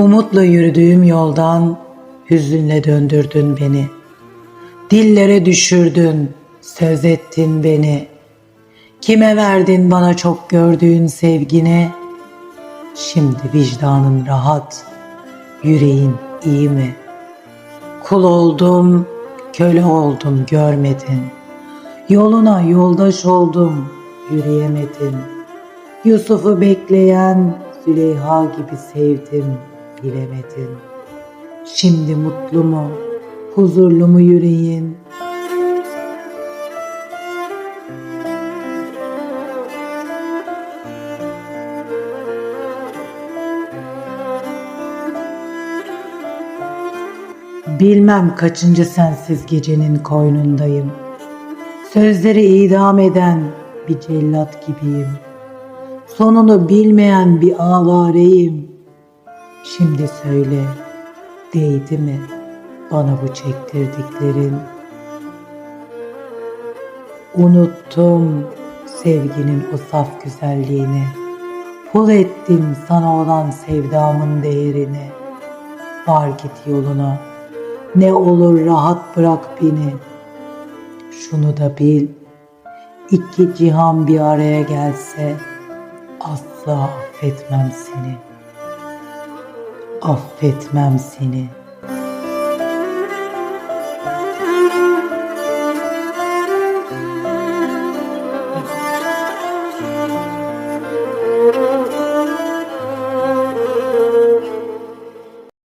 Umutla yürüdüğüm yoldan hüzünle döndürdün beni. Dillere düşürdün, söz ettin beni. Kime verdin bana çok gördüğün sevgini? Şimdi vicdanın rahat, yüreğin iyi mi? Kul oldum, köle oldum görmedin. Yoluna yoldaş oldum, yürüyemedin. Yusuf'u bekleyen Züleyha gibi sevdim, bilemedin. Şimdi mutlu mu, huzurlu mu yüreğin? Bilmem kaçıncı sensiz gecenin koynundayım. Sözleri idam eden bir cellat gibiyim. Sonunu bilmeyen bir avareyim. Şimdi söyle, değdi mi bana bu çektirdiklerin? Unuttum sevginin o saf güzelliğini. Pul ettim sana olan sevdamın değerini. Var git yoluna, ne olur rahat bırak beni. Şunu da bil, iki cihan bir araya gelse asla affetmem seni. Affetmem seni.